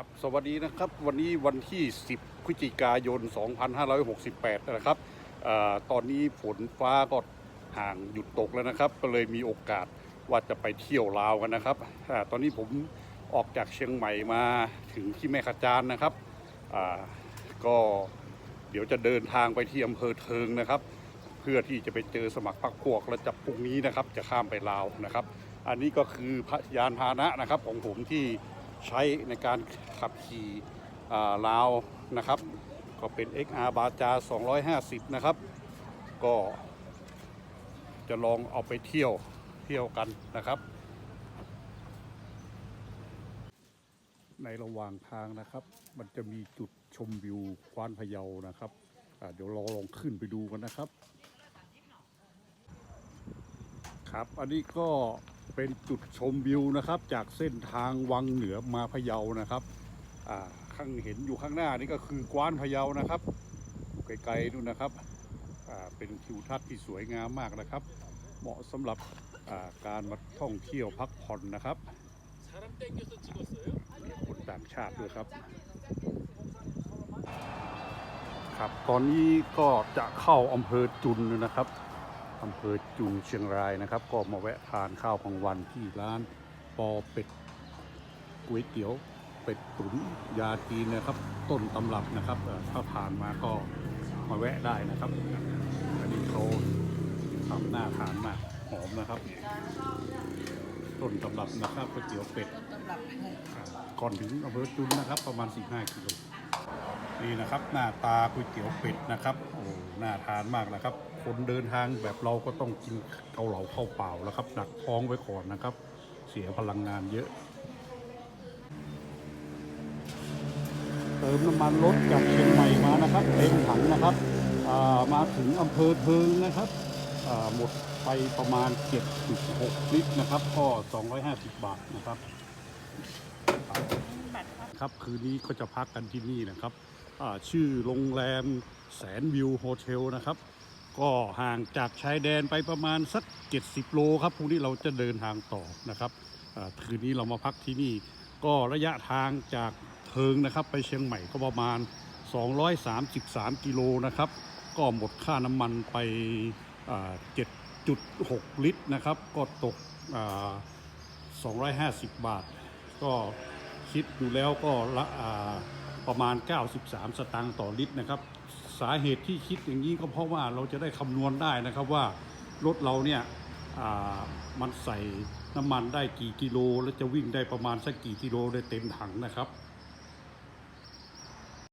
ครับสวัสดีนะครับวันนี้วันที่ 10พฤศจิกายน 2568 นะครับอตอนนี้ฝนฟ้าก็ห่างหยุดตกแล้วนะครับ ก็เลยมีโอกาสว่าจะไปเที่ยวลาวกันนะครับอตอนนี้ผมออกจากเชียงใหม่มาถึงที่แม่ขจานนะครับก็เดี๋ยวจะเดินทางไปที่อำเภอเทิงนะครับ เพื่อที่จะไปเจอสมัครพรรคพวกแล้วจะพรุ่งนี้นะครับ จะข้ามไปลาวนะครับ อันนี้ก็คือพยานพาหนะนะครับของผมที่ ใช้ในการขับขี่ลาวนะครับ ก็เป็น XR บาจา 250 นะครับ ก็จะลองเอาไปเที่ยวเที่ยวกันนะครับ ในระหว่างทางนะครับ มันจะมีจุดชมวิวกวานพะเยานะครับเดี๋ยวเราลองขึ้นไปดูกันนะครับ ครับ อันนี้ก็ เป็นจุดชมวิวนะครับ จากเส้นทางวังเหนือมาพะเยานะครับข้างเห็นอยู่ข้างหน้านี่ก็คือกว้านพะเยานะครับไกลๆดูนะครับเป็นทิวทัศน์ที่สวยงามมากนะครับ เหมาะสำหรับการมาท่องเที่ยวพักผ่อนนะครับคนต่างชาติด้วยครับ ครับตอนนี้ก็จะเข้าอำเภอจุนนะครับ อำเภอจุนเชียงรายนะครับ ก็มาแวะทานข้าวกลางวันที่ร้านปอเป็ดก๋วยเตี๋ยวเป็ดตุ๋นยาจีนนะครับ ต้นตำรับนะครับเอ่อถ้าผ่านมาก็มาแวะได้นะครับอันนี้เขาทำหน้าทานมากหอมนะครับ ต้นตำรับนะครับก๋วยเตี๋ยวเป็ดก่อนถึงอำเภอจุนนะครับ ประมาณ 15กิโล นี่นะครับหน้าตาก๋วยเตี๋ยวเป็ดนะครับโอ้น่าทานมากนะครับ คนเดินทางแบบเราก็ต้องกินเกาเหลาข้าวเปล่าแล้วครับหนักท้องไว้ก่อนนะครับ เสียพลังงานเยอะ เติมน้ำมันรถจากเชียงใหม่มานะครับเต็มถังนะครับามาถึงอำเภอเทิงนะครับหมดไปประมาณ 7.6 ลิตรนะครับ ก็ 250 บาทนะครับ ครับคืนนี้ก็จะพักกันที่นี่นะครับชื่อโรงแรมแสนวิวโฮเทลนะครับ ก็ห่างจากชายแดนไปประมาณสัก 70 โลครับพรุ่งนี้เราจะเดินทางต่อนะครับคืนนี้เรามาพักที่นี่ ก็ระยะทางจากเทิงนะครับ ไปเชียงใหม่ก็ประมาณ 233 กิโลนะครับ ก็หมดค่าน้ำมันไป 7.6 ลิตรนะครับ ก็ตกอ่า250 บาท ก็ คิดดูแล้วก็ละอ่าประมาณ 93 สตางค์ต่อลิตรนะครับ สาเหตุที่คิดอย่างนี้ก็เพราะว่าเราจะได้คำนวณได้นะครับว่ารถเราเนี่ยมันใส่น้ำมันได้กี่กิโล และจะวิ่งได้ประมาณสักกี่กิโลได้เต็มถังนะครับ